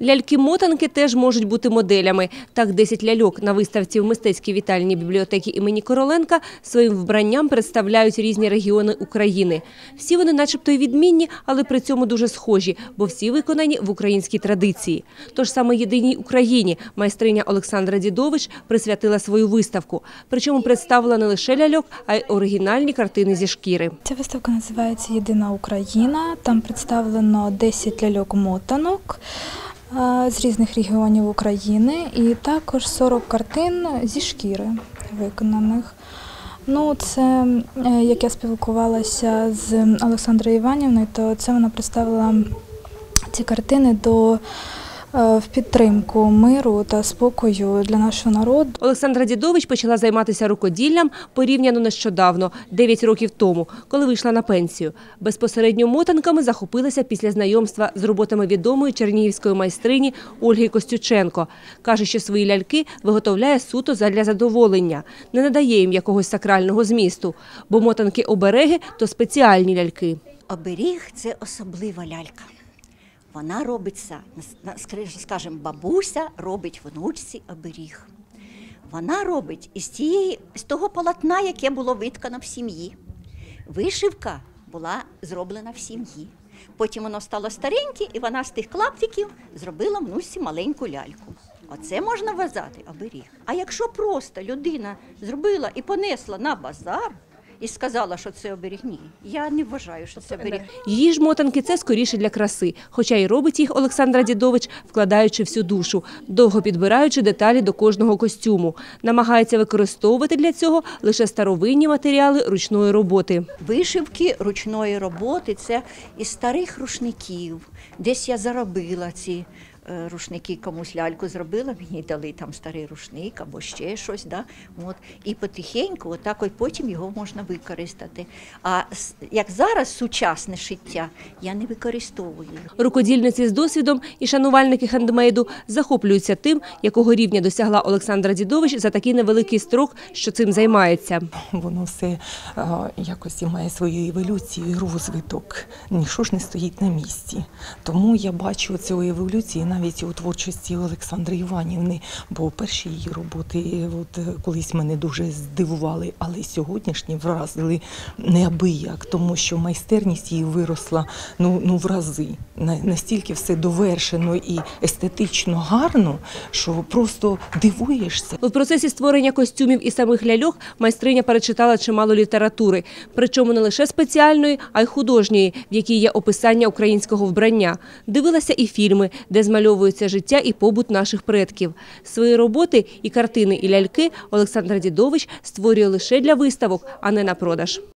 Ляльки-мотанки теж можуть бути моделями. Так, 10 ляльок на виставці в мистецькій вітальні бібліотеки імені Короленка своїм вбранням представляють різні регіони України. Всі вони начебто й відмінні, але при цьому дуже схожі, бо всі виконані в українській традиції. Тож саме єдиній Україні майстриня Олександра Дідович присвятила свою виставку. Причому представила не лише ляльок, а й оригінальні картини зі шкіри. Ця виставка називається Єдина Україна. Там представлено 10 ляльок-мотанок з різних регіонів України і також 40 картин зі шкіри виконаних. Ну, це е, як я спілкувалася з Олександрою Іванівною, то це вона представила ці картини до е, в підтримку миру та спокою для нашого народу. Олександра Дідович почала займатися рукоділлям порівняно нещодавно, 9 років тому, коли вийшла на пенсію. Безпосередньо мотанками захопилася після знайомства з роботами відомої чернігівської майстрині Ольги Костюченко. Каже, що свої ляльки виготовляє суто задля задоволення, не надає їм якогось сакрального змісту, бо мотанки-обереги – то спеціальні ляльки. Оберіг це особлива лялька. Вона робиться, скажімо, бабуся робить внучці оберіг. Вона робить із, тієї, з того полотна, яке було виткано в сім'ї. Вишивка була зроблена в сім'ї. Потім воно стало стареньке, і вона з тих клаптиків зробила внучці маленьку ляльку. Оце можна вважати оберіг. А якщо просто людина зробила і понесла на базар і сказала, що це оберіг, ні, я не вважаю, що це оберіг. Її ж мотанки – це скоріше для краси, хоча й робить їх Олександра Дідович, вкладаючи всю душу, довго підбираючи деталі до кожного костюму. Намагається використовувати для цього лише старовинні матеріали ручної роботи. Вишивки ручної роботи це із старих рушників. Десь я заробила ці е, рушники, комусь ляльку зробила, мені дали там старий рушник або ще щось. Да? От. І потихеньку, отак от потім його можна використати. А як зараз сучасне шиття, я не використовую. Рукодільниці з досвідом і шанувальники хендмейду захоплюються тим, якого рівня досягла Олександра Дідович за такий невеликий строк, що цим займається. Воно все якось і має свою еволюцію і розвиток. Ніщо ж не стоїть на місці. Тому я бачу цю еволюцію навіть у творчості Олександри Іванівни, бо перші її роботи от, е, колись мене дуже здивували, але сьогоднішні вразили неабияк, тому що майстерність її виросла ну, ну в рази. Настільки все довершено і естетично гарно, що просто дивуєшся. У процесі створення костюмів і самих ляльок майстриня перечитала чимало літератури, причому не лише спеціальної, а й художньої, в якій є описання українського вбрання. Дивилася і фільми, де змальовується життя і побут наших предків. Свої роботи і картини, і ляльки Олександр Дідович створює лише для виставок, а не на продаж.